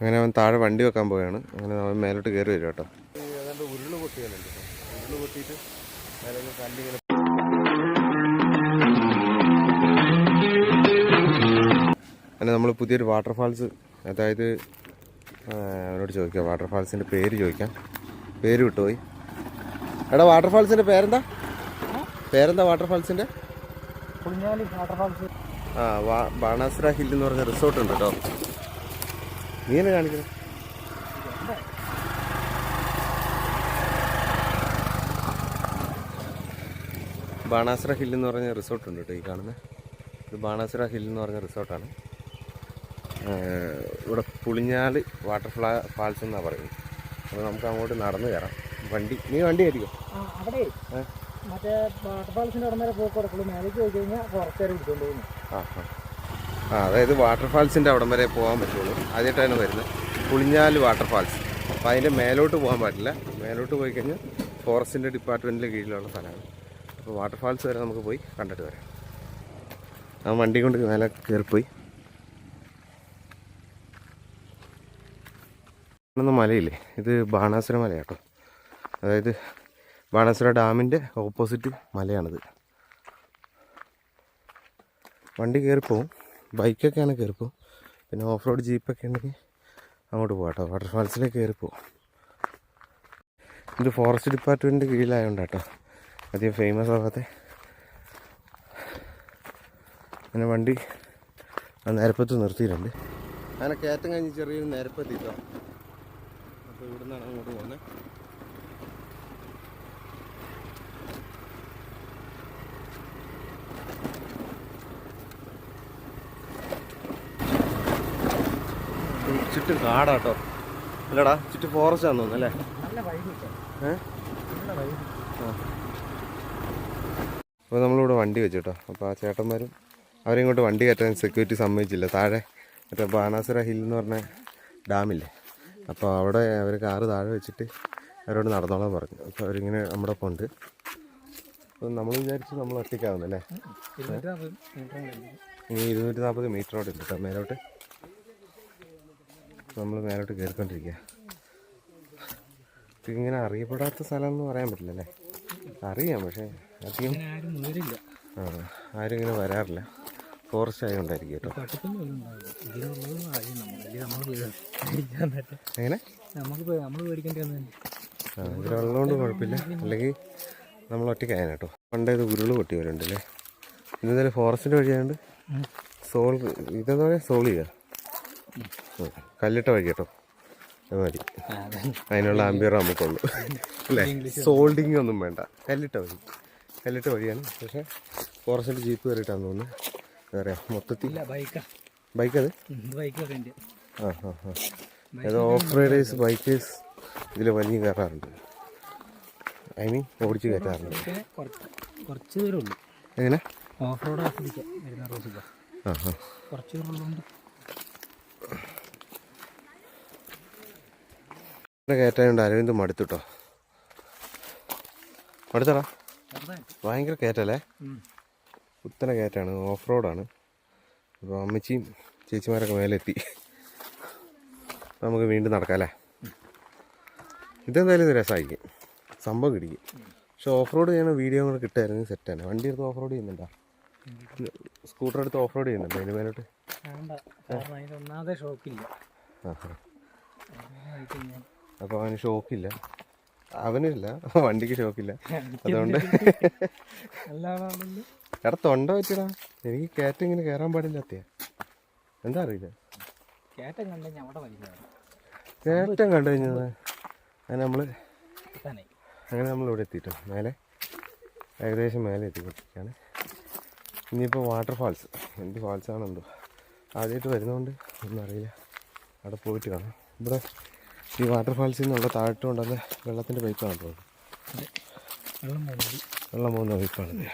അങ്ങനെ അവൻ താഴെ വണ്ടി വെക്കാൻ പോവുകയാണ്. അങ്ങനെ അവൻ മേലോട്ട് കയറി വരും കേട്ടോ. ഉരുൾ പൊട്ടിയാലുണ്ട് ഉരുൾ പൊട്ടിയിട്ട് അങ്ങനെ നമ്മൾ പുതിയൊരു വാട്ടർഫാൾസ് അതായത് അവനോട് ചോദിക്കാം. വാട്ടർഫാൾസിന്റെ പേര് ചോദിക്കാം. പേര് വിട്ടുപോയി. എടാ വാട്ടർഫാൾസിന്റെ പേരെന്താ? പേരെന്താ വാട്ടർഫാൾസിന്റെ ആ ബാണാസുര ഹിൽ എന്ന് പറഞ്ഞ റിസോർട്ട് ഉണ്ട് കേട്ടോ. നീ എന്നെ കാണിക്കണം. ബാണാസുര ഹിൽ എന്ന് പറഞ്ഞ റിസോർട്ട് ഉണ്ട് കേട്ടോ ഈ കാണുന്നത് ഇത് ബാണാസുര ഹിൽ എന്ന് പറഞ്ഞ റിസോർട്ടാണ് ഇവിടെ പുളിഞ്ഞാൽ വാട്ടർ ഫ്ലാ ഫാൾസ് എന്നാണ് പറയുന്നത്. അപ്പോൾ നമുക്ക് അങ്ങോട്ട് നടന്നു കയറാം. വണ്ടി നീ വണ്ടി ആയിരിക്കും. അവിടെ? മറ്റേ വാട്ടർഫാൾസിന്റെ അവിടെ വരെ പോക്ക് കൊടുക്കുള്ളൂ മേലേക്ക് പോയി കഴിഞ്ഞാൽ കുറച്ചേരം എടുത്തുകൊണ്ട് പോകുന്നു ആ ആ. ആ അതായത് വാട്ടർഫാൾസിന്റെ അവിടം വരെ പോകാൻ പറ്റുള്ളൂ. ആദ്യമായിട്ടാണ് വരുന്നത്. പുളിഞ്ഞാൽ വാട്ടർഫാൾസ്. അപ്പോൾ അതിന്റെ മേലോട്ട് പോകാൻ പറ്റില്ല മേലോട്ട് പോയി കഴിഞ്ഞാൽ ഫോറസ്റ്റിന്റെ ഡിപ്പാർട്ട്മെന്റിന്റെ കീഴിലുള്ള സ്ഥലമാണ്. അപ്പോൾ വാട്ടർഫാൾസ് വരെ നമുക്ക് പോയി കണ്ടിട്ട് വരാം. ആ വണ്ടി കൊണ്ട് മേലെ കയറിപ്പോയി. മലയില്ലേ? ഇത് ബാണാസുര മല കേട്ടോ അതായത് ബാണാസുര ഡാമിന്റെ ഓപ്പോസിറ്റ് മലയാണിത്. വണ്ടി കയറിപ്പോവും. ബൈക്കൊക്കെയാണ് കയറിപ്പോ. പിന്നെ ഓഫ് റോഡ് ജീപ്പൊക്കെ ഉണ്ടെങ്കിൽ അങ്ങോട്ട് പോകാം വാട്ടർഫാൾസിലേക്ക് കയറിപ്പോ. ഇത് ഫോറസ്റ്റ് ഡിപ്പാർട്ട്മെന്റിന്റെ കീഴിലായതുകൊണ്ട് കേട്ടോ അധികം ഫേമസ് ആവാത്തെ. അങ്ങനെ വണ്ടി ആ നേരപ്പത്ത് നിർത്തിയിട്ടുണ്ട്. അങ്ങനെ കയറ്റം കഴിഞ്ഞ് ചെറിയൊരു നേരപ്പത്തി കേട്ടോ അപ്പോൾ ഇവിടെ നിന്നാണ് അങ്ങോട്ട് പോകുന്നത് ചുറ്റും കാടാട്ടോ. അല്ലടാ ചുറ്റും ഫോറസ്റ്റ് ആണെന്ന് തോന്നുന്നു അല്ലേ? നല്ല വൈകി ഏ? നല്ല വൈകി അപ്പോൾ നമ്മളിവിടെ വണ്ടി വെച്ചു കേട്ടോ അപ്പോൾ ആ ചേട്ടന്മാരും അവരിങ്ങോട്ട് വണ്ടി കയറ്റാൻ സെക്യൂരിറ്റി സമ്മതിച്ചില്ല. താഴെ മറ്റേ ബാണാസുര ഹിൽ എന്ന് പറഞ്ഞ ഡാമില്ലേ? അപ്പോൾ അവിടെ അവർ കാറ് താഴെ വെച്ചിട്ട് അവരോട് നടന്നോളാൻ പറഞ്ഞു. അപ്പോൾ അവരിങ്ങനെ നമ്മുടെ ഒപ്പം ഉണ്ട്. അപ്പം നമ്മൾ വിചാരിച്ചു നമ്മൾ ഒറ്റയ്ക്കാവുന്നല്ലേ? ഇനി ഇരുന്നൂറ്റി നാൽപ്പത് മീറ്ററോട് ഉണ്ട് മേലോട്ട്. നമ്മൾ മേലോട്ട് കയറിക്കൊണ്ടിരിക്കുക ഇങ്ങനെ അറിയപ്പെടാത്ത സ്ഥലം എന്ന് പറയാൻ പറ്റില്ല അല്ലേ അറിയാം പക്ഷേ അധികം ആരും മുതിരില്ല ആ ആരും ഇങ്ങനെ വരാറില്ല. ഫോറസ്റ്റ് ആയതുകൊണ്ടായിരിക്കും കേട്ടോ. എങ്ങനെ? ഇതിലുള്ളതുകൊണ്ട് കുഴപ്പമില്ല. അല്ലെങ്കിൽ നമ്മൾ ഒറ്റയ്ക്കായ കേട്ടോ. പണ്ട് ഇത് ഉരുൾ പൊട്ടി വരുന്നുണ്ടല്ലേ ഇന്നെന്തായാലും ഫോറസ്റ്റിന്റെ വഴിയായതുകൊണ്ട് സോൾ ഇതെന്ന് പറയാം? സോൾ ചെയ്യുക. കല്ലിട്ട വഴി കേട്ടോ. മതി. അതിനുള്ള ആംബിയർ നമുക്കുള്ളൂ. അല്ലേ? സോൾഡിങ് ഒന്നും വേണ്ട. കല്ലിട്ട വഴി. കല്ലിട്ട വഴിയാണ്. പക്ഷേ ഫോറസ്റ്റിന്റെ ജീപ്പ് കയറിയിട്ടാന്ന് തോന്നുന്നു. എന്താ പറയുക മൊത്തത്തിൽ ബൈക്കാ അത്? ആ ആ ആ. അത് ഓഫ് റൈഡേഴ്സ് ബൈക്കേഴ്സ് ഇതിൽ വലിയ കയറാറുണ്ട് ഐ മീൻ ഓടിച്ച് കയറ്റാറുണ്ട് കുറച്ച് എങ്ങനെ? ഓഫ് റോഡ് ആസ്വദിക്കാം ആ ആ. കുറച്ച് ദൂരം ഉള്ളതുകൊണ്ട് ഇവിടെ കയറ്റാനുണ്ട് അരവിന്ദ് മടുത്തുട്ടോ മടുത്തടാ. ഭയങ്കര കയറ്റല്ലേ. കുത്തനെ കയറ്റാണ്. ഓഫ് റോഡാണ് അപ്പോൾ അമ്മച്ചിയും ചേച്ചിമാരൊക്കെ മേലെത്തി. എത്തി നമുക്ക് വീണ്ടും നടക്കാം അല്ലേ ഇതെന്തായാലും ഇത് രസമായിരിക്കും സംഭവം കിടിക്കും പക്ഷെ ഓഫ് റോഡ് ചെയ്യണ വീഡിയോ കൂടെ സെറ്റ് സെറ്റാണ് വണ്ടി എടുത്ത് ഓഫ് റോഡ് ചെയ്യുന്നുണ്ടോ? സ്കൂട്ടർ എടുത്ത് ഓഫ് റോഡ് ചെയ്യുന്നുണ്ടോ? അതിന് മേലോട്ട്? വേണ്ട. കാരണം അതിന് ഒന്നാമതെ ഷോക്കില്ല. ആ ആ അപ്പോൾ അവന് ഷോക്കില്ല. അവനില്ല. വണ്ടിക്ക് ഷോക്കില്ല. അതുകൊണ്ട് എടാ തൊണ്ട പറ്റിയടാ? എനിക്ക് കയറ്റം ഇങ്ങനെ കേറാൻ പാടില്ല അത്യാ. എന്താ അറിയില്ല. കയറ്റം കണ്ടു കഴിഞ്ഞത് അങ്ങനെ നമ്മൾ അങ്ങനെ നമ്മൾ ഇവിടെ എത്തിയിട്ടോ. മേലെ. ഏകദേശം മേലെ എത്തിക്കൊണ്ടിരിക്കുകയാണ്. ഇനിയിപ്പോൾ വാട്ടർഫാൾസ് എന്ത് ഫാൾസ് എന്തോ ആദ്യമായിട്ട് വരുന്നതുകൊണ്ട് ഒന്നും അറിയില്ല. അവിടെ പോയിട്ട് കാണാം. ഇവിടെ ഈ വാട്ടർഫാൾസിൽ നിന്നുള്ള താഴോട്ട് കൊണ്ടുവന്ന വെള്ളത്തിന്റെ പൈപ്പാണ് തോന്നുന്നത്. വെള്ളം പോകുന്നത് വെള്ളം പോകുന്ന പൈപ്പാണ്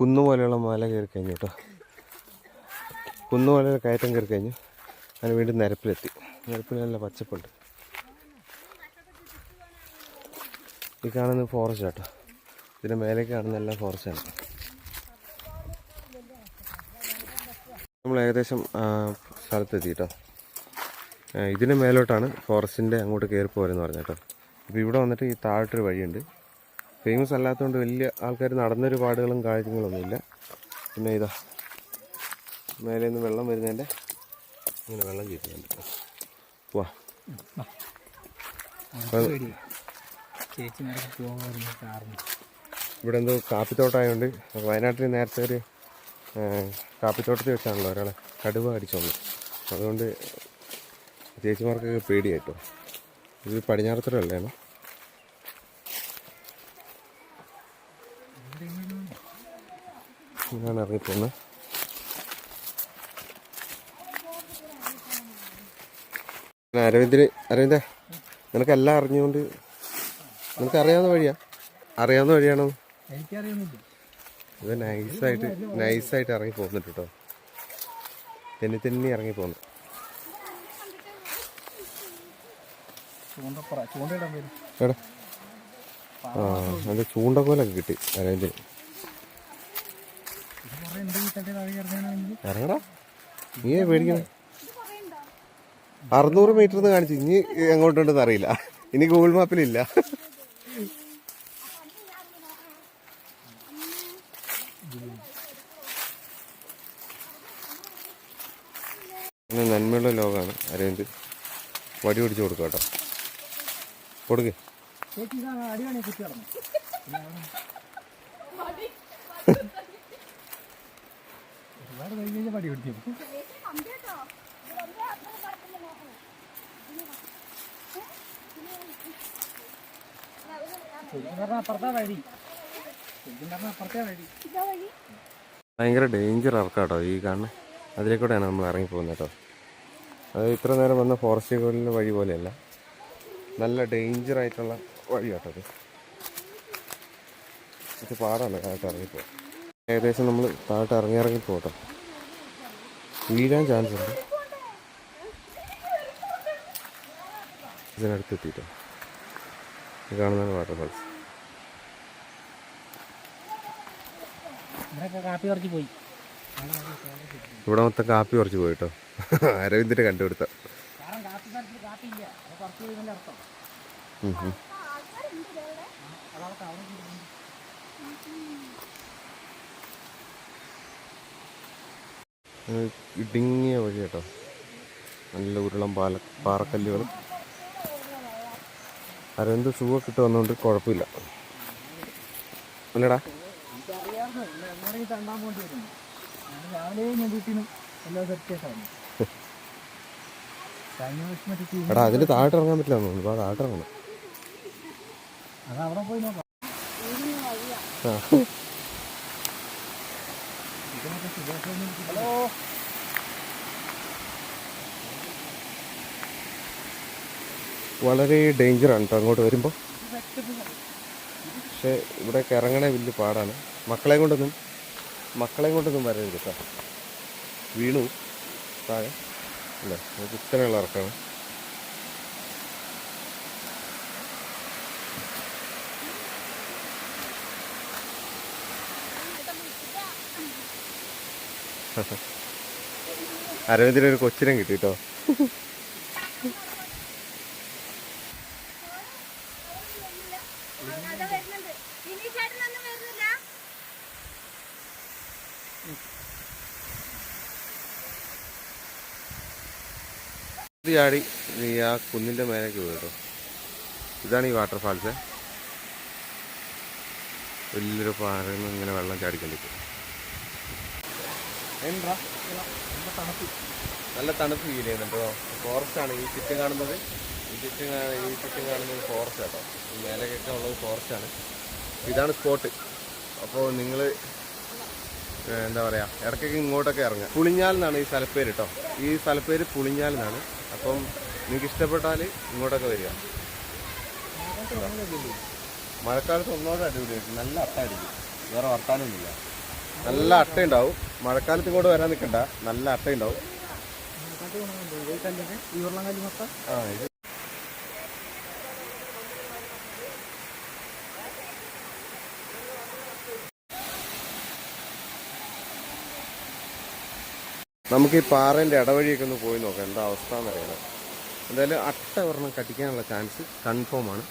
കുന്നു പോലെയുള്ള മല കയറി കഴിഞ്ഞു കേട്ടോ. കുന്നു പോലെയുള്ള കയറ്റം കയറി കഴിഞ്ഞു. അങ്ങനെ വീണ്ടും നിരപ്പിലെത്തി. നിരപ്പിൽ നല്ല പച്ചപ്പുണ്ട്. ഈ കാണുന്നത് ഫോറസ്റ്റ് കേട്ടോ. ഇതിന്റെ മേലേക്ക് കാണുന്ന എല്ലാം ഫോറസ്റ്റാണ് നമ്മൾ ഏകദേശം സ്ഥലത്തെത്തി കേട്ടോ ഇതിന് മേലോട്ടാണ് ഫോറസ്റ്റിന്റെ അങ്ങോട്ട് കയറി പോരെന്ന് പറഞ്ഞു കേട്ടോ. അപ്പോൾ ഇവിടെ വന്നിട്ട് ഈ താഴോട്ടൊരു വഴിയുണ്ട്. ഫേമസ് അല്ലാത്തതുകൊണ്ട് വലിയ ആൾക്കാർ നടന്നൊരു പാടുകളും കാര്യങ്ങളൊന്നുമില്ല പിന്നെ ഇതാ മേലെ നിന്ന് വെള്ളം വരുന്നതിന്റെ ഇങ്ങനെ വെള്ളം ചീറ്റുന്നുണ്ട് വാ. ഇവിടെ എന്തോ കാപ്പിത്തോട്ടമായതുകൊണ്ട് വയനാട്ടിൽ നേരത്തെ ഒരു കാപ്പിത്തോട്ടത്തിൽ വെച്ചാണല്ലോ ഒരാളെ കടുവ അടിച്ചോളൂ അതുകൊണ്ട് ചേച്ചിമാർക്കൊക്കെ പേടിയായിട്ടോ. ഇത് പടിഞ്ഞാറത്തരല്ലേണോ ഞാൻ ഇറങ്ങിപ്പോന്ന്. അരവിന്ദിന് നിനക്ക് നിനക്കെല്ലാം അറിഞ്ഞുകൊണ്ട് നിനക്ക് അറിയാവുന്ന വഴിയാ? അറിയാവുന്ന വഴിയാണോ? എനിക്കറിയുന്നില്ല ഇത് നൈസായിട്ട് നൈസായിട്ട് ഇറങ്ങി പോകുന്നുണ്ട് കേട്ടോ തെന്നി തെന്നി ഇറങ്ങി പോകുന്നു എടാ ആ അത് ചൂണ്ടക്കോലൊക്കെ കിട്ടി ഇറങ്ങാനാണെങ്കിൽ. ഇറങ്ങടാ. നീ പേടിക്കണം അറുന്നൂറ് മീറ്റർ എന്ന് കാണിച്ചു ഇനി എങ്ങോട്ടുണ്ടെന്ന് അറിയില്ല. ഇനി ഗൂഗിൾ മാപ്പിലില്ല അങ്ങനെ നന്മയുള്ള ലോകമാണ്. അരവിന്ദ് വടി പിടിച്ച് കൊടുക്കുക കേട്ടോ. കൊടുക്ക്. ഭയങ്കര ഡേഞ്ചർ ഇറക്കാട്ടോ ഈ കാണുന്നത് അതിലേക്കൂടെയാണ് നമ്മൾ ഇറങ്ങി പോകുന്നത് കേട്ടോ. അത് ഇത്ര നേരം വന്ന ഫോറസ്റ്റ് കോളിന്റെ വഴി പോലെയല്ല. നല്ല ഡേഞ്ചർ ആയിട്ടുള്ള വഴി കേട്ടത് ഇത് പാടാണ് താഴോട്ട് ഏകദേശം നമ്മൾ താഴോട്ട് ഇറങ്ങി ഇറങ്ങി പോകട്ടോ. വീഴാൻ ചാൻസ് ഉണ്ട്. ഇതിനടുത്ത് എത്തിയിട്ടോ. കാണുന്ന കാണുന്നതാണ് വാട്ടർഫാൾസ് കാപ്പി കുറച്ച് പോയി. ഇവിടെ മൊത്തം കാപ്പി കുറച്ച് പോയിട്ടോ. അരവിന്ദിന്റെ കണ്ടുപിടുത്ത. ഇടുങ്ങിയ വഴി കേട്ടോ നല്ല ഉരുളം പാല പാറക്കല്ലുകൾ അരവിന്ദ് ഷൂ ഒക്കെ ഇട്ട് വന്നുകൊണ്ട് കുഴപ്പമില്ല. അല്ലടാ. രാവിലെ ഞാൻ വീട്ടിൽ നിന്ന് എല്ലാം കഴിഞ്ഞ മറ്റേ എടാ അതിന് താഴോട്ട് ഇറങ്ങാൻ പറ്റില്ല തോന്നുന്നു. അപ്പോൾ താഴോട്ട് ഇറങ്ങണം. അത് അവിടെ പോയി നോക്കാം. ആ. ഇതിനൊക്കെ സുഖമായിട്ട് ഹലോ? വളരെ ഡേഞ്ചറാണ് കേട്ടോ അങ്ങോട്ട് വരുമ്പോൾ പക്ഷേ ഇവിടെ ഇറങ്ങണേ വലിയ പാടാണ്. മക്കളെ കൊണ്ടൊന്നും മക്കളെ കൊണ്ടൊന്നും വരരുത് കേട്ടോ. വീണു. താഴെ. അല്ലേ? കുത്തനെയുള്ള ഇറക്കാണ്. അരവിന്ദിനൊരു കൊച്ചിനെ കിട്ടി കേട്ടോ അതെ വരുന്നുണ്ട് ഇനി ചേട്ടനൊന്നും വരുന്നില്ല ഇത് ചാടി നീ ആ കുന്നിന്റെ മേലേക്ക് വീട്ടോ ഇതാണ് ഈ വാട്ടർഫാൾസ് വലിയൊരു പാറയിൽ നിന്ന് ഇങ്ങനെ വെള്ളം ചാടിക്കൊണ്ടിരിക്കും. നല്ല തണുപ്പ് ഫീൽ ചെയ്യുന്നുണ്ടോ ഫോറസ്റ്റ് ആണ് ഈ ചുറ്റും കാണുന്നത്. ഈ ചുറ്റും ഈ ചുറ്റും കാണുന്നത് ഫോറസ്റ്റ് കേട്ടോ ഈ മേലേക്കൊക്കെ ഉള്ളത് ഫോറസ്റ്റ് ആണ്. ഇതാണ് സ്പോട്ട് അപ്പോൾ നിങ്ങൾ എന്താ പറയുക ഇടയ്ക്കൊക്കെ ഇങ്ങോട്ടൊക്കെ ഇറങ്ങുക. പുളിഞ്ഞാൽ എന്നാണ് ഈ സ്ഥലപ്പേര് കേട്ടോ. ഈ സ്ഥലപ്പേര് പുളിഞ്ഞാൽ എന്നാണ്. അപ്പം നിങ്ങൾക്ക് ഇഷ്ടപ്പെട്ടാൽ ഇങ്ങോട്ടൊക്കെ വരിക. മഴക്കാലത്ത് ഒന്നോടെ അടിപൊളിയായിരിക്കും നല്ല അട്ടായിരിക്കും വേറെ വർത്താനൊന്നുമില്ല. നല്ല അട്ട ഉണ്ടാവും മഴക്കാലത്ത് ഇങ്ങോട്ട് വരാൻ നിൽക്കണ്ട. നല്ല അട്ട ഉണ്ടാവും ഈ കല്ലിന് ഈ ഉരുളം കല്ല് മൊത്തം? ആ ഇത് നമുക്ക് ഈ പാറേന്റെ ഇടവഴിയൊക്കെ ഒന്ന് പോയി നോക്കാം. എന്താ അവസ്ഥ എന്നറിയണം എന്തായാലും അട്ട ഒരെണ്ണം കടിക്കാനുള്ള ചാൻസ് കൺഫേം ആണ്.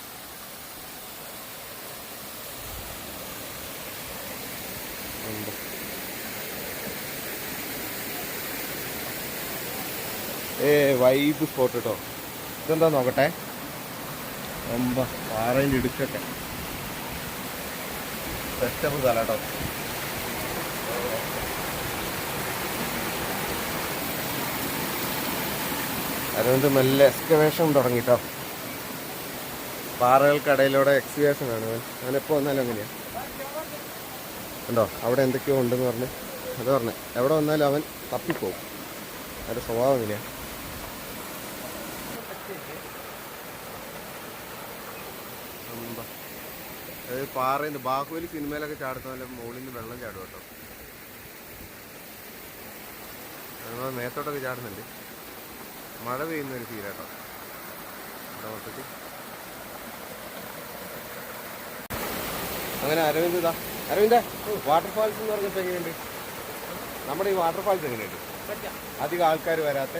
ഏ വൈബ് സ്പോട്ട് കേട്ടോ ഇതെന്താ നോക്കട്ടെ? ഒമ്പ പാറേന്റെ ഇടുക്കൊക്കെ സെറ്റപ്പ് സ്ഥലം കേട്ടോ. അതുകൊണ്ട് മെല്ലെ എക്സ്കവേഷൻ തുടങ്ങിട്ടോ. പാറകൾക്കിടയിലൂടെ എക്സ്കവേഷൻ ആണ്. അവൻ വന്നാലും അങ്ങനെയാ. ഉണ്ടോ അവിടെ എന്തൊക്കെയോ ഉണ്ടെന്ന് പറഞ്ഞ്. അത് പറഞ്ഞ്. എവിടെ വന്നാലും അവൻ തപ്പിപ്പോവും അവന്റെ സ്വഭാവം എങ്ങനെയാണ് അത് അതായത് പാറയിൽ ബാഹുബലി സിനിമയിലൊക്കെ ചാടുന്ന പോലെ മുകളിൽ നിന്ന് വെള്ളം ചാടും കേട്ടോ. അതുപോലെ മേത്തോട്ടൊക്കെ ചാടുന്നുണ്ട്. മഴ പെയ്യുന്ന ഒരു ഫീലാട്ടോ ഇവിടെ മൊത്തത്തിൽ? അങ്ങനെ അരവിന്ദ് ഇതാ. അരവിന്ദ് വാട്ടർഫാൾസ് എന്ന് പറഞ്ഞപ്പോൾ എങ്ങനെയുണ്ട്? നമ്മുടെ ഈ വാട്ടർഫാൾസ് എങ്ങനെയുണ്ട്? അധികം ആൾക്കാർ വരാത്ത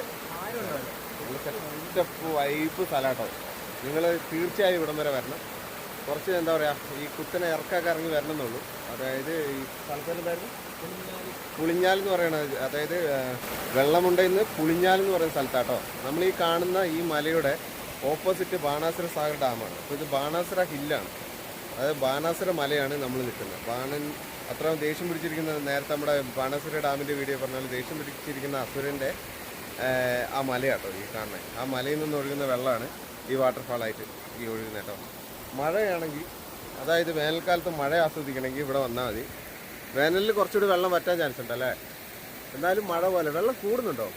സ്റ്റെപ്പ് വൈപ്പ് സ്ഥലാട്ടോ. നിങ്ങൾ തീർച്ചയായും ഇവിടം വരെ വരണം. കുറച്ച് എന്താ പറയുക ഈ കുത്തനെ ഇറക്കൊക്കെ ഇറങ്ങി വരണം എന്നുള്ളൂ അതായത് ഈ സ്ഥലത്തേണ്ടായിരുന്നു പുളിഞ്ഞാൽ എന്ന് പറയുന്നത് അതായത് വെള്ളമുണ്ടെന്ന് പുളിഞ്ഞാൽ എന്ന് പറയുന്ന സ്ഥലത്താട്ടോ. നമ്മൾ ഈ കാണുന്ന ഈ മലയുടെ ഓപ്പോസിറ്റ് ബാണാസുര സാഗർ ഡാമാണ്. അപ്പോൾ ഇത് ബാണാസുര ഹില്ലാണ്. അതായത് ബാണാസുര മലയാണ് നമ്മൾ നിൽക്കുന്നത്. ബാണൻ അത്ര ദേഷ്യം പിടിച്ചിരിക്കുന്ന നേരത്തെ നമ്മുടെ ബാണാസുര ഡാമിന്റെ വീഡിയോ പറഞ്ഞാൽ ദേഷ്യം പിടിച്ചിരിക്കുന്ന അസുരന്റെ ആ മലയാട്ടോ ഈ കാണുന്നത്. ആ മലയിൽ നിന്ന് ഒഴുകുന്ന വെള്ളമാണ് ഈ വാട്ടർഫാളായിട്ട് ഈ ഒഴുകുന്നത് കേട്ടോ. മഴയാണെങ്കിൽ അതായത് വേനൽക്കാലത്ത് മഴ ആസ്വദിക്കണമെങ്കിൽ ഇവിടെ വന്നാൽ മതി. വേനലിൽ കുറച്ചുകൂടി വെള്ളം വറ്റാൻ ചാൻസ് ഉണ്ട് അല്ലേ എന്നാലും മഴ പോലെ. വെള്ളം കൂടുന്നുണ്ടോ?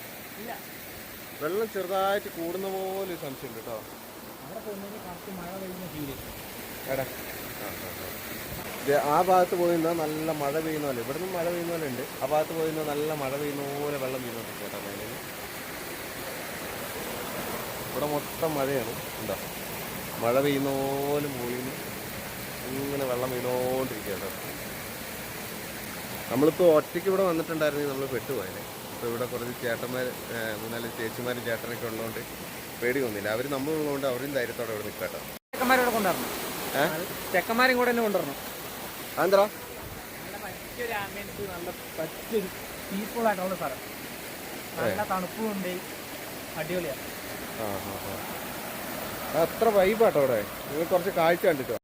വെള്ളം ചെറുതായിട്ട് കൂടുന്ന പോലെ സംശയം കേട്ടോ ആ, ഭാഗത്ത് പോയിരുന്നാൽ നല്ല മഴ പെയ്യുന്ന പോലെ. ഇവിടെ നിന്ന് മഴ പെയ്യുന്ന പോലെ ഉണ്ട്. ആ ഭാഗത്ത് പോയിരുന്നാൽ നല്ല മഴ പെയ്യുന്ന പോലെ വെള്ളം പെയ്യുന്നുണ്ട് കേട്ടോ വേനലിൽ. ഇവിടെ മൊത്തം മഴയാണ്. എന്താ മഴ പെയ്യുന്ന പോലെ മുകളിൽ ഇങ്ങനെ വെള്ളം വീണോണ്ടിരിക്കുക കേട്ടോ. നമ്മളിപ്പോൾ ഒറ്റയ്ക്ക് ഇവിടെ വന്നിട്ടുണ്ടായിരുന്നെങ്കിൽ നമ്മൾ പെട്ടുപോയല്ലേ? ഇപ്പോൾ ഇവിടെ കുറച്ച് ചേട്ടന്മാർ മൂന്നാൽ ചേച്ചിമാരും ചേട്ടനൊക്കെ ഉള്ളതുകൊണ്ട് പേടി വന്നില്ല അവർ നമ്മളുള്ളതുകൊണ്ട് അവരും ധൈര്യത്തോടെ ഇവിടെ നിൽക്കട്ടോ ചെക്കന്മാരോട് കൊണ്ടുവരണം? ചെക്കന്മാരും കൂടെ തന്നെ കൊണ്ടുവരണം. അതെന്താ നല്ല നല്ല പറ്റിയൊരു പീസ്ഫുൾ ആയിട്ടുള്ള സ്ഥലം. നല്ല തണുപ്പും ഉണ്ട് അടിപൊളിയാണ് അത്ര വൈബാട്ടോ അവിടെ. നിങ്ങൾ കുറച്ച് കാഴ്ച കണ്ടിട്ടോ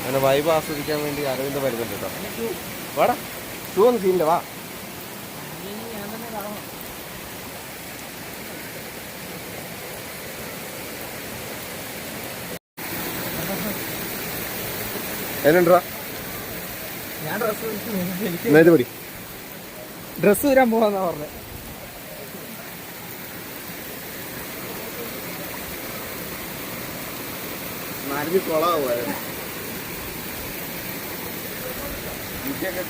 അങ്ങനെ വൈബ് ആസ്വദിക്കാൻ വേണ്ടി അരവിന്ദ് വരുന്നുണ്ട് കേട്ടോ. വാടാ ഷൂ ഒന്ന് സീനില്ല വാ. എന്നുണ്ടാ? ഡ്രസ്സ് വരാൻ പോവാന്നാ പറഞ്ഞത് നനഞ്ഞ് കൊളാവുമായിരുന്നു ഇതൊക്കെ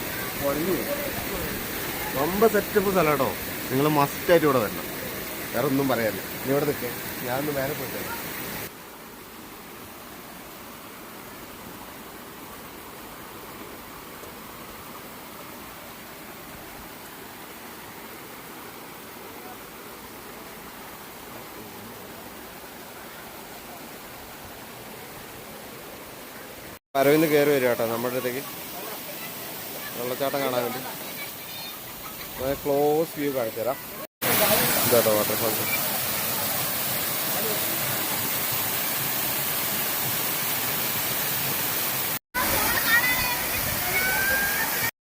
സെറ്റപ്പ് സ്ഥലം കേട്ടോ. നിങ്ങൾ മസ്റ്റായിട്ട് ഇവിടെ വരണം. വേറെ ഒന്നും പറയാനില്ല. നീ ഇവിടെ നിൽക്കേ. ഞാനൊന്ന് വേറെ പോയിട്ട് വരവിന്ന് കയറി വരുവാട്ടോ നമ്മുടെ അടുത്തേക്ക്. വെള്ളച്ചാട്ടം കാണാൻ വേണ്ടി. ക്ലോസ് വ്യൂ കാണിച്ചു തരാം. ഇതാട്ടോ വാട്ടർഫാൾസ്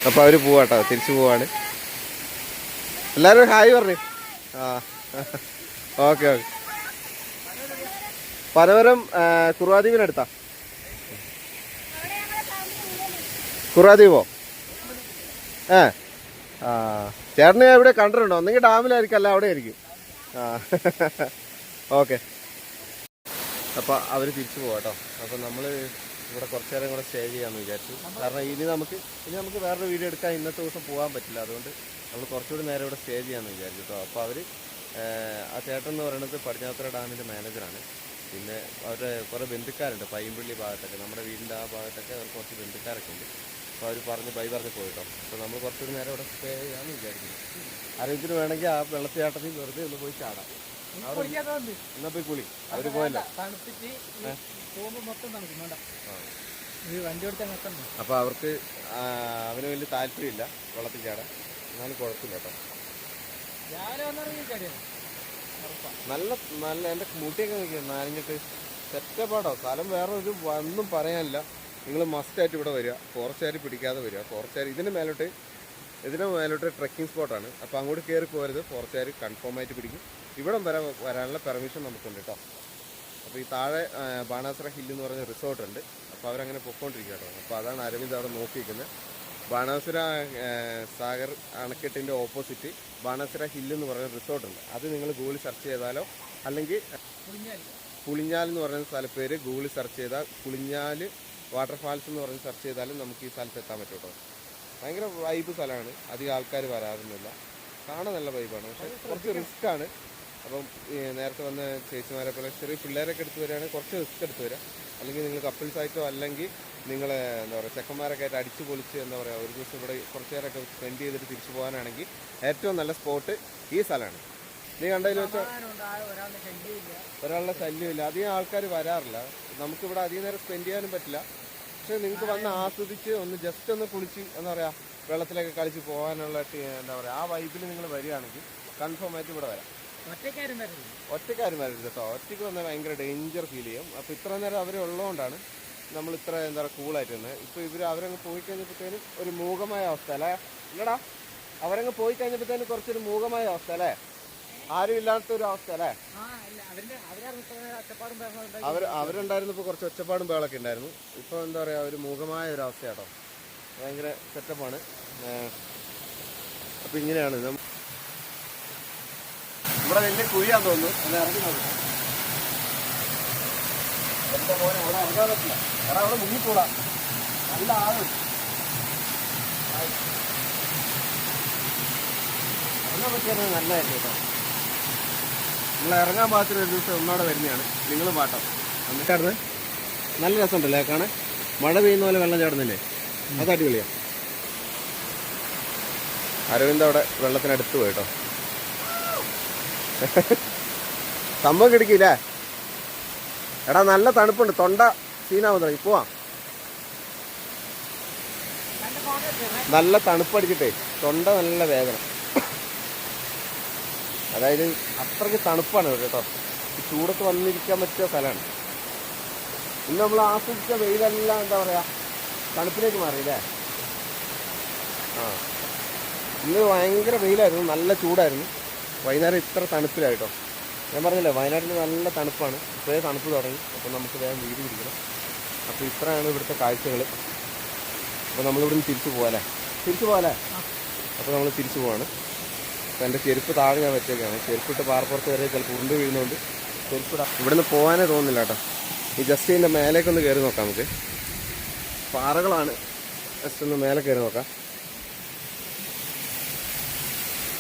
അപ്പൊ അവർ പോവാട്ടോ തിരിച്ചു പോവാണ്. എല്ലാരും ഹായ് പറഞ്ഞു. ആ. Okay okay. പനവരം കുറുവാദ്വീപിനടുത്താ. കുറുവാദ്വീപോ? ഏ ആ. ചേട്ടനെ എവിടെ കണ്ടിട്ടുണ്ടോ? ഒന്നെങ്കിൽ ഡാമിലായിരിക്കും അല്ല അവിടെ ആയിരിക്കും ആ. ഓക്കെ. അപ്പോൾ അവർ തിരിച്ചു പോകാം കേട്ടോ അപ്പോൾ ഇവിടെ കുറച്ച് നേരം കൂടെ സ്റ്റേ ചെയ്യാമെന്ന് വിചാരിച്ചു. കാരണം ഇനി നമുക്ക് ഇനി നമുക്ക് വേറൊരു വീഡിയോ എടുക്കാൻ ഇന്നത്തെ ദിവസം പോകാൻ പറ്റില്ല. അതുകൊണ്ട് നമ്മൾ കുറച്ചുകൂടി നേരം ഇവിടെ സ്റ്റേ ചെയ്യാമെന്ന് വിചാരിച്ചു കേട്ടോ അപ്പോൾ അവർ ആ ചേട്ടൻ എന്ന് പറയുന്നത് പടിഞ്ഞാത്തറ ഡാമിന്റെ മാനേജറാണ് പിന്നെ അവരുടെ കുറേ ബന്ധുക്കാരുണ്ട്. പയ്യമ്പള്ളി ഭാഗത്തൊക്കെ നമ്മുടെ വീടിന്റെ ആ ഭാഗത്തൊക്കെ അവർ കുറച്ച് ബന്ധുക്കാരൊക്കെ ഉണ്ട്. അപ്പോൾ അവർ പറഞ്ഞ് ബൈ പറഞ്ഞ് പോയിട്ടോ. അപ്പോൾ നമ്മൾ കുറച്ചൊരു നേരം ഇവിടെ സ്റ്റേ ചെയ്യാമെന്ന് വിചാരിക്കുന്നു. ആരെങ്കിലും വേണമെങ്കിൽ ആ വെള്ളത്തിയാട്ടത്തിൽ വെറുതെ ഒന്ന് പോയി ചാടാം. എന്നാ പോയി കുളി. അവർ പോയല്ലോ. അപ്പോൾ അവർക്ക് അവന് വലിയ താല്പര്യമില്ല വെള്ളത്തിൽ ചാടാൻ. എന്നാലും കുഴപ്പമില്ല കേട്ടോ. നല്ല നല്ല എന്റെ മുട്ടിയൊക്കെ നോക്കിയാൽ നാരങ്ങിട്ട് സെറ്റപ്പാടോ സ്ഥലം വേറെ ഒരു ഒന്നും പറയാനില്ല. നിങ്ങൾ മസ്റ്റായിട്ട് ഇവിടെ വരിക. ഫോറസ്റ്റുകാർ പിടിക്കാതെ വരിക. ഫോറസ്റ്റുകാർ ഇതിന്റെ മേലോട്ട് ഇതിന്റെ മേലോട്ട് ട്രക്കിംഗ് സ്പോട്ടാണ് അപ്പോൾ അങ്ങോട്ട് കയറി പോരുത് ഫോറസ്റ്റുകാർ കൺഫേം ആയിട്ട് പിടിക്കും. ഇവിടം വരെ വരാനുള്ള പെർമിഷൻ നമുക്കുണ്ട് കേട്ടോ അപ്പോൾ ഈ താഴെ ബാണാസുര ഹില്ല് എന്ന് പറഞ്ഞ റിസോർട്ട് ഉണ്ട്. അപ്പോൾ അവരങ്ങനെ പൊക്കോണ്ടിരിക്കുക കേട്ടോ അപ്പോൾ അതാണ് അരവിന്ദ് അവിടെ നോക്കിയിരിക്കുന്നത് ബാണാസുര സാഗർ അണക്കെട്ടിന്റെ ഓപ്പോസിറ്റ് ബാണാസുര ഹില്ല് എന്ന് പറയുന്ന റിസോർട്ട് ഉണ്ട്. അത് നിങ്ങൾ ഗൂഗിൾ സെർച്ച് ചെയ്താലോ? അല്ലെങ്കിൽ പുളിഞ്ഞാൽ എന്ന് പറയുന്ന സ്ഥലപ്പേര് ഗൂഗിളിൽ സെർച്ച് ചെയ്താൽ പുളിഞ്ഞാൽ വാട്ടർഫാൾസ് എന്ന് പറഞ്ഞ് സെർച്ച് ചെയ്താലും നമുക്ക് ഈ സ്ഥലത്ത് എത്താൻ പറ്റും ഭയങ്കര വൈബ് സ്ഥലമാണ്. അധികം ആൾക്കാർ വരാറൊന്നുമില്ല. കാണാൻ നല്ല വൈബാണ് പക്ഷെ കുറച്ച് റിസ്ക് ആണ്. അപ്പം നേരത്തെ വന്ന ചേച്ചിമാരെ പോലെ ചെറിയ പിള്ളേരൊക്കെ എടുത്ത് വരികയാണെങ്കിൽ കുറച്ച് റിസ്ക് എടുത്ത് വരിക അല്ലെങ്കിൽ നിങ്ങൾ കപ്പിൾസ് ആയിട്ടോ അല്ലെങ്കിൽ നിങ്ങൾ എന്താ പറയുക ചെക്കന്മാരൊക്കെ ആയിട്ട് അടിച്ചു പൊളിച്ച് എന്താ പറയുക ഒരു ദിവസം ഇവിടെ കുറച്ച് നേരമൊക്കെ സ്പെൻഡ് ചെയ്തിട്ട് തിരിച്ചു പോകാനാണെങ്കിൽ ഏറ്റവും നല്ല സ്പോട്ട് ഈ സ്ഥലമാണ്. നീ കണ്ടതിൽ ഉണ്ടായ ഒരാളുടെ ശല്യമില്ല. അധികം ആൾക്കാർ വരാറില്ല. നമുക്കിവിടെ അധികം നേരം സ്പെൻഡ് ചെയ്യാനും പറ്റില്ല. പക്ഷെ നിങ്ങൾക്ക് വന്ന് ആസ്വദിച്ച് ഒന്ന് ജസ്റ്റ് ഒന്ന് കുളിച്ച് എന്താ പറയുക വെള്ളത്തിലൊക്കെ കളിച്ച് പോകാനുള്ള എന്താ പറയുക ആ വൈബിൽ നിങ്ങൾ വരികയാണെങ്കിൽ കൺഫേം ആയിട്ട് ഇവിടെ വരാം. ഒറ്റക്കാരും വരരുത്. കേട്ടോ ഒറ്റയ്ക്ക് വന്നാൽ ഭയങ്കര ഡേഞ്ചർ ഫീൽ ചെയ്യും. അപ്പോൾ ഇത്ര നേരം അവർ ഉള്ളതുകൊണ്ടാണ് നമ്മൾ ഇത്ര എന്താ പറയുക കൂളായിട്ട് വന്നത് ഇപ്പോൾ ഇവർ അവരങ്ങ് പോയി കഴിഞ്ഞപ്പോഴത്തേനും ഒരു മൂകമായ അവസ്ഥ അല്ലേ? ഇല്ലടാ അവരങ്ങ് പോയി കഴിഞ്ഞപ്പോഴത്തേനും കുറച്ചൊരു മൂകമായ അവസ്ഥ അല്ലേ? ആരും ഇല്ലാത്ത ഒരു അവസ്ഥ അല്ലേ അവർ അവരുണ്ടായിരുന്നപ്പോൾ കുറച്ച് ഒച്ചപ്പാടും ബഹളൊക്കെ ഉണ്ടായിരുന്നു. ഇപ്പോൾ എന്താ പറയുക ഒരു മുഖമായ ഒരു അവസ്ഥയാട്ടോ ഭയങ്കര സെറ്റപ്പാണ് അപ്പം ഇങ്ങനെയാണ്. ഇവിടെ വലിയ കുഴിയാന്ന് തോന്നുന്നു. ഒന്ന് ഇറങ്ങി നോക്കാം. മോനെ അവിടെ ഇറങ്ങാൻ പറ്റില്ല. എടാ അവിടെ മുങ്ങിക്കൂടാ. നല്ല ആൾ. ഇറങ്ങാൻ പറ്റിയാൽ നല്ലതായിരുന്നു കേട്ടോ. നിങ്ങൾ ഇറങ്ങാൻ പാകത്തിന് ഒരു ദിവസം ഒന്നോടെ വരുന്നതാണ്. നിങ്ങൾ പാട്ടം. എന്നിട്ടായിരുന്നു നല്ല രസമുണ്ടല്ലേ കാണാൻ? മഴ പെയ്യുന്ന പോലെ വെള്ളം ചാടുന്നില്ലേ? അത് അടിപൊളിയാണ് അരവിന്ദ് അവിടെ വെള്ളത്തിനടുത്ത് പോയിട്ടോ സംഭവം കിടക്കില്ലേ എടാ നല്ല തണുപ്പുണ്ട്. തൊണ്ട സീനാവുന്ന തുടങ്ങി പോവാം. നല്ല തണുപ്പടിച്ചിട്ടേ. തൊണ്ട നല്ല വേദന. അതായത് അത്രയ്ക്ക് തണുപ്പാണ് ഇവിടെ കേട്ടോ. ചൂടത്ത് വന്നിരിക്കാൻ പറ്റിയ സ്ഥലമാണ്. ഇന്ന് നമ്മൾ ആസ്വദിച്ച വെയിലെല്ലാം എന്താ പറയുക തണുപ്പിലേക്ക് മാറിയില്ലേ ആ. ഇന്ന് ഭയങ്കര വെയിലായിരുന്നു നല്ല ചൂടായിരുന്നു. വൈകുന്നേരം ഇത്ര തണുപ്പിലായിട്ടോ ഞാൻ പറഞ്ഞില്ലേ വയനാട്ടിൽ നല്ല തണുപ്പാണ്. ഇപ്പോഴേ തണുപ്പ് തുടങ്ങി. അപ്പോൾ നമുക്ക് വേഗം വീട് പിടിക്കണം. അപ്പോൾ ഇത്രയാണ് ഇവിടുത്തെ കാഴ്ചകൾ അപ്പോൾ നമ്മളിവിടുന്ന് തിരിച്ചു പോകാല്ലേ തിരിച്ചു പോകാല്ലേ അപ്പോൾ നമ്മൾ തിരിച്ചു പോവാണ്. അപ്പോൾ എന്റെ ചെരുപ്പ് താഴെ ഞാൻ വെച്ചേക്കാണ്. ചെരുപ്പിട്ട് പാറപ്പുറത്ത് വരെ ചിലപ്പോൾ ഉരുണ്ട് വീഴുന്നുണ്ട് ചെരുപ്പിട. ഇവിടുന്ന് പോകാനേ തോന്നുന്നില്ല കേട്ടോ. ഈ ജസ്റ്റ് ഇതിന്റെ മേലേക്കൊന്ന് കയറി നോക്കാം നമുക്ക്. പാറകളാണ്. ജസ്റ്റ് ഒന്ന് മേലെ കയറി നോക്കാം.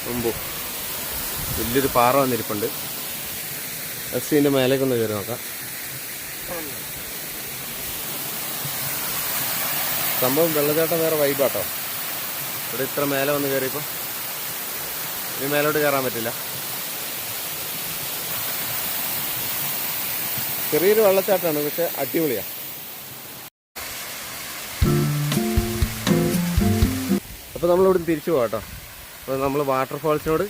മുമ്പ് വലിയൊരു പാറ വന്നിരിപ്പുണ്ട്. ജസ്റ്റ് ഇതിന്റെ മേലേക്കൊന്ന് കയറി നോക്കാം. സംഭവം വെള്ളച്ചാട്ടം വേറെ വൈബാട്ടോ ഇവിടെ ഇത്ര മേലെ വന്ന് കയറിയപ്പോൾ ഇനി മേലോട്ട് കയറാൻ പറ്റില്ല. ചെറിയൊരു വെള്ളച്ചാട്ടമാണ് പക്ഷെ അടിപൊളിയാ. അപ്പോൾ നമ്മളിവിടെ തിരിച്ചു പോകാം കേട്ടോ. അപ്പോൾ നമ്മൾ വാട്ടർഫാൾസിനോട്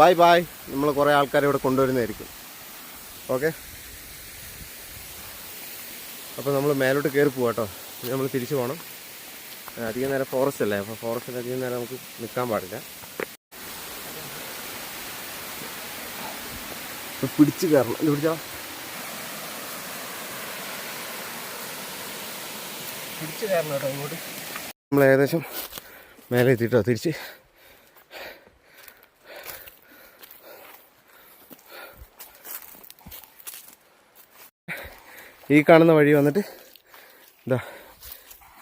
ബായ് ബായ് നമ്മൾ കുറേ ആൾക്കാരെ ഇവിടെ കൊണ്ടുവരുന്നതായിരിക്കും. ഓക്കെ? അപ്പോൾ നമ്മൾ മേലോട്ട് കയറി പോവാട്ടോ നമ്മൾ തിരിച്ചു പോകണം അധികം നേരം ഫോറസ്റ്റ് അല്ലേ? അപ്പോൾ ഫോറസ്റ്റിൽ അധികം നേരം നമുക്ക് നിൽക്കാൻ പാടില്ല. പിടിച്ച് കയറണം. ഇത് പിടിച്ചോ? പിടിച്ച് കയറണം കേട്ടോ ഇങ്ങോട്ട്. നമ്മൾ ഏകദേശം മേലെ എത്തിയിട്ടോ? തിരിച്ച്. ഈ കാണുന്ന വഴി വന്നിട്ട് എന്താ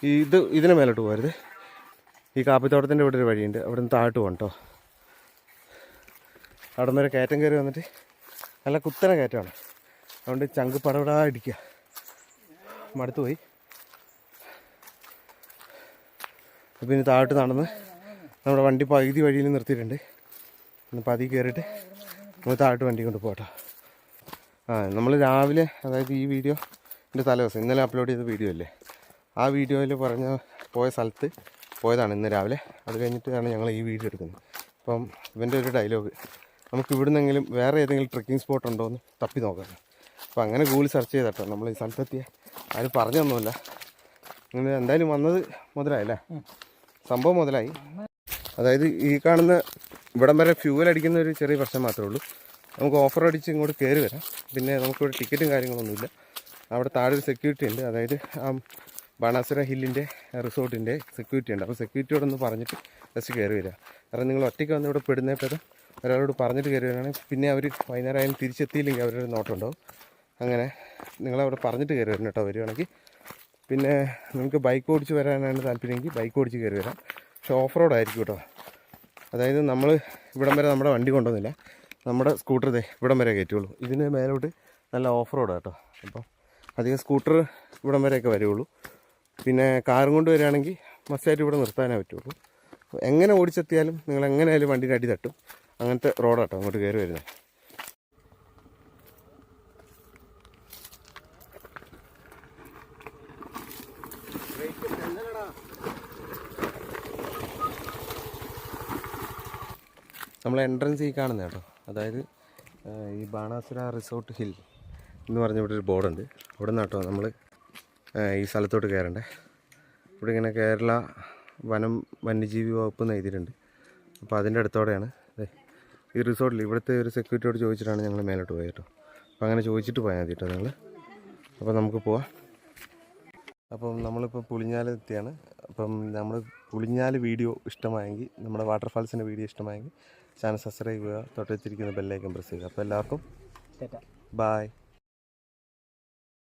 ഇത് ഇതിന് മേലോട്ട് പോകരുത്. ഈ കാപ്പിത്തോട്ടത്തിന്റെ ഇവിടെ ഒരു വഴിയുണ്ട്. അവിടെ നിന്ന് താഴോട്ട് പോകണം കേട്ടോ. അവിടെ നിന്നൊരു കയറ്റം കയറി വന്നിട്ട് നല്ല കുത്തന കയറ്റമാണ്. അതുകൊണ്ട് ചങ്ക് പടപടാ ഇടിക്കുക മടുത്തു പോയി. പിന്നെ താഴോട്ട് നടന്ന് നമ്മുടെ വണ്ടി പകുതി വഴിയിൽ നിർത്തിയിട്ടുണ്ട്. അപ്പം പതി കയറിയിട്ട് നമ്മൾ താഴോട്ട് വണ്ടി കൊണ്ട് പോകട്ടോ. ആ നമ്മൾ രാവിലെ അതായത് ഈ വീഡിയോ എന്റെ തലേദിവസം ഇന്നലെ അപ്ലോഡ് ചെയ്ത വീഡിയോ അല്ലേ? ആ വീഡിയോയിൽ പറഞ്ഞ പോയ സ്ഥലത്ത് പോയതാണ് ഇന്ന് രാവിലെ. അത് കഴിഞ്ഞിട്ടാണ് ഞങ്ങൾ ഈ വീഡിയോ എടുക്കുന്നത്. അപ്പം ഇവന്റെ ഒരു ഡയലോഗ്. നമുക്ക് ഇവിടുന്നെങ്കിലും വേറെ ഏതെങ്കിലും ട്രക്കിംഗ് സ്പോട്ട് ഉണ്ടോ എന്ന് തപ്പി നോക്കാം. അപ്പോൾ അങ്ങനെ ഗൂഗിൾ സെർച്ച് ചെയ്തട്ടോ നമ്മൾ ഈ സ്ഥലത്തെത്തിയ. ആരും പറഞ്ഞു തന്നുമില്ല നിങ്ങൾ എന്തായാലും വന്നത് മുതലായല്ലേ? സംഭവം മുതലായി. അതായത് ഈ കാണുന്ന ഇവിടം വരെ ഫ്യൂവൽ അടിക്കുന്ന ഒരു ചെറിയ പ്രശ്നം മാത്രമേ ഉള്ളൂ. നമുക്ക് ഓഫർ അടിച്ച് ഇങ്ങോട്ട് കയറി വരാം. പിന്നെ നമുക്കിവിടെ ടിക്കറ്റും കാര്യങ്ങളൊന്നുമില്ല. അവിടെ താഴെ ഒരു സെക്യൂരിറ്റി ഉണ്ട്. അതായത് ആ ബാണാസുര ഹില്ലിന്റെ റിസോർട്ടിന്റെ സെക്യൂരിറ്റി ഉണ്ട്. അപ്പോൾ സെക്യൂരിറ്റിയോടൊന്ന് പറഞ്ഞിട്ട് ജസ്റ്റ് കയറി വരിക കാരണം നിങ്ങൾ ഒറ്റയ്ക്ക് വന്ന് ഇവിടെ പെടുന്നേപ്പത് ഒരാളോട് പറഞ്ഞിട്ട് കയറി വരികയാണെങ്കിൽ പിന്നെ അവർ വൈകുന്നേരം ആയാലും തിരിച്ചെത്തിയില്ലെങ്കിൽ അവരുടെ നോട്ടം ഉണ്ടാവും അങ്ങനെ നിങ്ങളവിടെ പറഞ്ഞിട്ട് കയറി വരണം കേട്ടോ വരികയാണെങ്കിൽ പിന്നെ നിങ്ങൾക്ക് ബൈക്ക് ഓടിച്ച് വരാനാണ് താല്പര്യമെങ്കിൽ ബൈക്ക് ഓടിച്ച് കയറി വരാം. പക്ഷേ ഓഫ് റോഡ് ആയിരിക്കും കേട്ടോ. അതായത് നമ്മൾ ഇവിടം വരെ നമ്മുടെ വണ്ടി കൊണ്ടുവന്നില്ല. നമ്മുടെ സ്കൂട്ടർ ഇതേ ഇവിടം വരെ കയറ്റുള്ളൂ. ഇതിന് മേലോട്ട് നല്ല ഓഫ് റോഡാണ് കേട്ടോ. അപ്പം അധികം സ്കൂട്ടർ ഇവിടം വരെയൊക്കെ വരുള്ളൂ. പിന്നെ കാറും കൊണ്ട് വരികയാണെങ്കിൽ മസ്റ്റായിട്ട് ഇവിടെ നിർത്താനേ പറ്റുള്ളൂ. എങ്ങനെ ഓടിച്ചെത്തിയാലും നിങ്ങൾ എങ്ങനെയായാലും വണ്ടിയുടെ അടി തട്ടും. അങ്ങനത്തെ റോഡാട്ടോ അങ്ങോട്ട് കയറി വരുന്നത് നമ്മൾ എൻട്രൻസ് ഈ കാണുന്ന കേട്ടോ. അതായത് ഈ ബാണാസുര റിസോർട്ട് ഹിൽ എന്ന് പറഞ്ഞ ഇവിടെ ഒരു ബോർഡുണ്ട്. ഇവിടെ നിന്ന് കേട്ടോ നമ്മൾ ഈ സ്ഥലത്തോട്ട് കയറണ്ടേ. ഇവിടെ ഇങ്ങനെ കേരള വനം വന്യജീവി വകുപ്പ് എന്ന് എഴുതിയിട്ടുണ്ട്. അപ്പോൾ അതിന്റെ അടുത്തോടെയാണ് ഈ റിസോർട്ടിൽ ഇവിടുത്തെ ഒരു സെക്യൂരിറ്റിയോട് ചോദിച്ചിട്ടാണ് ഞങ്ങൾ മേലോട്ട് പോയത് കേട്ടോ. അപ്പോൾ അങ്ങനെ ചോദിച്ചിട്ട് പോയാൽ മതി കേട്ടോ നിങ്ങൾ അപ്പോൾ നമുക്ക് പോവാം. അപ്പം നമ്മളിപ്പോൾ പുളിഞ്ഞാലെത്തിയാണ് അപ്പം നമ്മൾ പുളിഞ്ഞാൽ വീഡിയോ ഇഷ്ടമായെങ്കിൽ നമ്മുടെ വാട്ടർഫാൾസിന്റെ വീഡിയോ ഇഷ്ടമായെങ്കിൽ ചാനൽ സബ്സ്ക്രൈബ് ചെയ്യുക തൊട്ടടുത്തിരിക്കുന്ന ബെല്ലൈക്കൻ പ്രസ് ചെയ്യുക. അപ്പോൾ എല്ലാവർക്കും ബായ്